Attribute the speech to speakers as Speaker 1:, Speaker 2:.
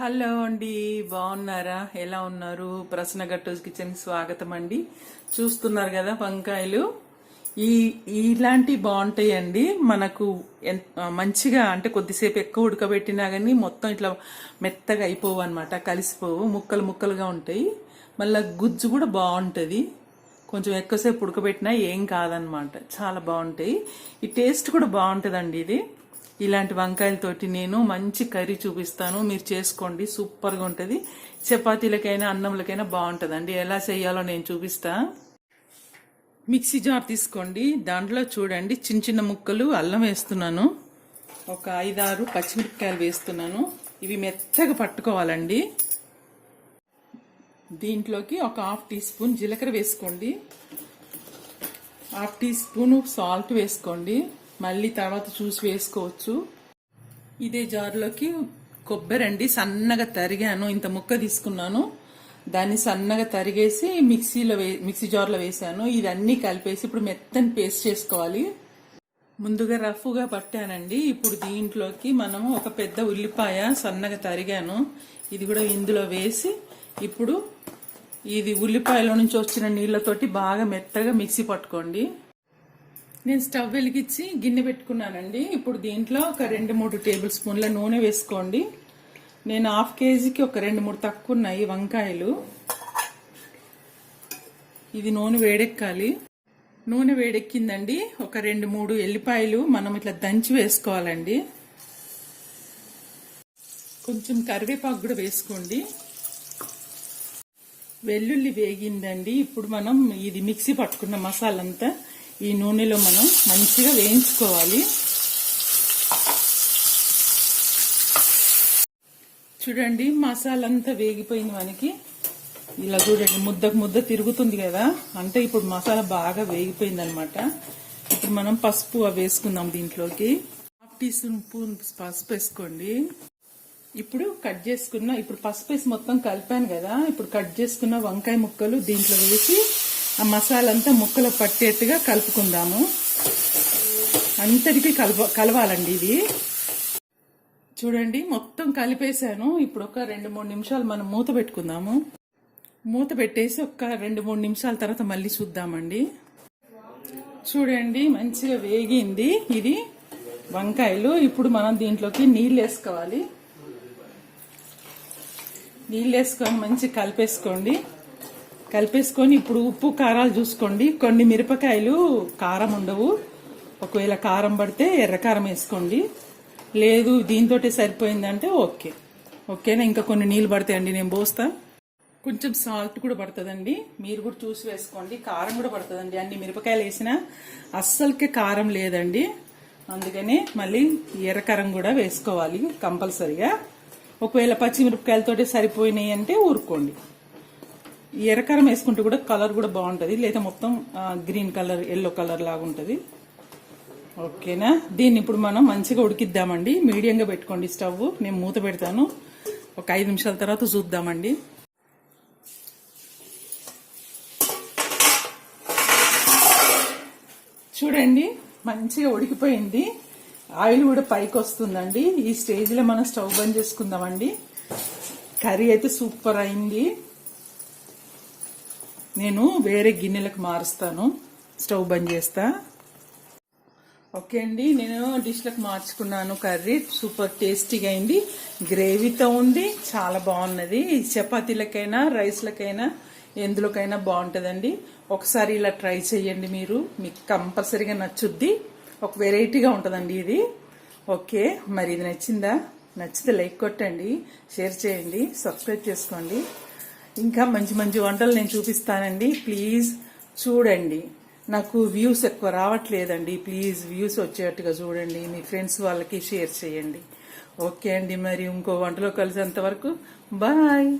Speaker 1: Hello అండి బాగున్నారా? ఎలా ఉన్నారు? ప్రశ్న గట్టోజ్ కిచెన్ స్వాగతం అండి. చూస్తున్నారు కదా వంకాయలు? ఈ ఇలాంటి బాగుంటాయండి మనకు మంచిగా అంటే కొద్దిసేపు ఎక్కువ ఉడకబెట్టినా కానీ మొత్తం ఇట్లా మెత్తగా అయిపోవు అనమాట కలిసిపోవు ముక్కలు ముక్కలుగా ఉంటాయి. మళ్ళీ గుజ్జు కూడా బాగుంటుంది. కొంచెం ఎక్కువసేపు ఉడకబెట్టినా ఏం కాదనమాట చాలా బాగుంటాయి. ఈ టేస్ట్ కూడా బాగుంటుందండి ఇది. ఇలాంటి వంకాయలతోటి నేను మంచి కర్రీ చూపిస్తాను. మీరు చేసుకోండి. సూపర్గా ఉంటుంది. చపాతీలకైనా అన్నంలకైనా బాగుంటుందండి. ఎలా చేయాలో నేను చూపిస్తా. మిక్సీ జార్ తీసుకోండి. దాంట్లో చూడండి చిన్న చిన్న ముక్కలు అల్లం వేస్తున్నాను. ఒక ఐదారు పచ్చిమిరపకాయలు వేస్తున్నాను. ఇవి మెత్తగా పట్టుకోవాలండి. దీంట్లోకి ఒక హాఫ్ టీ స్పూన్ జీలకర్ర వేసుకోండి. హాఫ్ టీ స్పూన్ సాల్ట్ వేసుకోండి. మళ్ళీ తర్వాత చూసి వేసుకోవచ్చు. ఇదే జార్లోకి కొబ్బరి అండి సన్నగా తరిగాను. ఇంత ముక్క తీసుకున్నాను. దాన్ని సన్నగా తరిగేసి మిక్సీలో వే మిక్సీ జార్లో వేసాను. ఇదన్నీ కలిపేసి ఇప్పుడు మెత్తని పేస్ట్ చేసుకోవాలి. ముందుగా రఫ్గా పట్టానండి. ఇప్పుడు దీంట్లోకి మనము ఒక పెద్ద ఉల్లిపాయ సన్నగా తరిగాను. ఇది కూడా ఇందులో వేసి ఇప్పుడు ఇది ఉల్లిపాయలో నుంచి వచ్చిన నీళ్ళతోటి బాగా మెత్తగా మిక్సీ పట్టుకోండి. నేను స్టవ్ వెలిగించి గిన్నె పెట్టుకున్నానండి. ఇప్పుడు దీంట్లో ఒక రెండు మూడు టేబుల్ స్పూన్ల నూనె వేసుకోండి. నేను హాఫ్ కేజీకి ఒక రెండు మూడు తక్కువ ఉన్నాయి వంకాయలు. ఇది నూనె వేడెక్కాలి. నూనె వేడెక్కిందండి. ఒక రెండు మూడు ఎల్లిపాయలు మనం ఇట్లా దంచి వేసుకోవాలండి. కొంచెం కరివేపాకు కూడా వేసుకోండి. వెల్లుల్లి వేగిందండి. ఇప్పుడు మనం ఇది మిక్సీ పట్టుకున్న మసాలా అంతా ఈ నూనెలో మనం మంచిగా వేయించుకోవాలి. చూడండి మసాలా అంతా వేగిపోయింది మనకి ఇలా చూడండి ముద్దకు ముద్ద తిరుగుతుంది కదా. అంటే ఇప్పుడు మసాలా బాగా వేగిపోయింది అనమాట ఇప్పుడు మనం పసుపు అవి వేసుకుందాం దీంట్లోకి. హాఫ్ టీ స్పూన్ పసుపు వేసుకోండి. ఇప్పుడు కట్ చేసుకున్న ఇప్పుడు పసుపు వేసి మొత్తం కలిపాను కదా. ఇప్పుడు కట్ చేసుకున్న వంకాయ ముక్కలు దీంట్లో వేసి ఆ మసాలా అంతా ముక్కలు పట్టేట్టుగా కలుపుకుందాము. అంతటికీ కలప కలవాలండి ఇది. చూడండి మొత్తం కలిపేశాను. ఇప్పుడు ఒక రెండు మూడు నిమిషాలు మనం మూత పెట్టుకుందాము. మూత పెట్టేసి ఒక రెండు మూడు నిమిషాల తర్వాత మళ్ళీ చూద్దామండి. చూడండి మంచిగా వేగింది ఇది. వంకాయలు ఇప్పుడు మనం దీంట్లోకి నీళ్ళు వేసుకోవాలి. నీళ్ళు వేసుకొని మంచి కలిపేసుకోండి. కలిపేసుకొని ఇప్పుడు ఉప్పు కారాలు చూసుకోండి. కొన్ని మిరపకాయలు కారం ఉండవు. ఒకవేళ కారం పడితే ఎర్రకారం వేసుకోండి. లేదు దీంతో సరిపోయిందంటే ఓకే. ఓకేనా? ఇంకా కొన్ని నీళ్ళు పడతాయండి నేను పోస్తా. కొంచెం సాల్ట్ కూడా పడుతుందండి. మీరు కూడా చూసి వేసుకోండి. కారం కూడా పడుతుందండి. అన్ని మిరపకాయలు వేసినా అస్సలకే కారం లేదండి. అందుకని మళ్ళీ ఎర్రకారం కూడా వేసుకోవాలి కంపల్సరిగా. ఒకవేళ పచ్చిమిరపకాయలతోటి సరిపోయినాయి అంటే ఊరుకోండి. ఎర్రకారం వేసుకుంటే కూడా కలర్ కూడా బాగుంటుంది. లేదా మొత్తం గ్రీన్ కలర్ ఎల్లో కలర్ లాగా ఉంటుంది. ఓకేనా? దీన్ని ఇప్పుడు మనం మంచిగా ఉడికిద్దామండి. మీడియంగా పెట్టుకోండి స్టవ్. నేను మూత పెడతాను. ఒక ఐదు నిమిషాల తర్వాత చూద్దామండి. చూడండి మంచిగా ఉడికిపోయింది. ఆయిల్ కూడా పైకి వస్తుందండి. ఈ స్టేజ్లో మనం స్టవ్ బంద్ చేసుకుందామండి. కర్రీ అయితే సూపర్ అయింది. నేను వేరే గిన్నెలకు మారుస్తాను. స్టవ్ బంద్ చేస్తా. ఓకే అండి నేను డిష్లకు మార్చుకున్నాను కర్రీ. సూపర్ టేస్టీగా అయింది. గ్రేవీతో ఉంది చాలా బాగున్నది. చపాతీలకైనా రైస్లకైనా ఎందులోకైనా బాగుంటుందండి. ఒకసారి ఇలా ట్రై చేయండి మీరు. మీకు కంపల్సరీగా నచ్చుద్ది. ఒక వెరైటీగా ఉంటుందండి ఇది. ఓకే మరి ఇది నచ్చిందా? నచ్చితే లైక్ కొట్టండి షేర్ చేయండి సబ్స్క్రైబ్ చేసుకోండి. ఇంకా మంచి మంచి వంటలు నేను చూపిస్తానండి. ప్లీజ్ చూడండి. నాకు వ్యూస్ ఎక్కువ రావట్లేదండి. ప్లీజ్ వ్యూస్ వచ్చేట్టుగా చూడండి. మీ ఫ్రెండ్స్ వాళ్ళకి షేర్ చేయండి. ఓకే అండి. మరి ఇంకో వంటలో కలిసేంత వరకు బాయ్.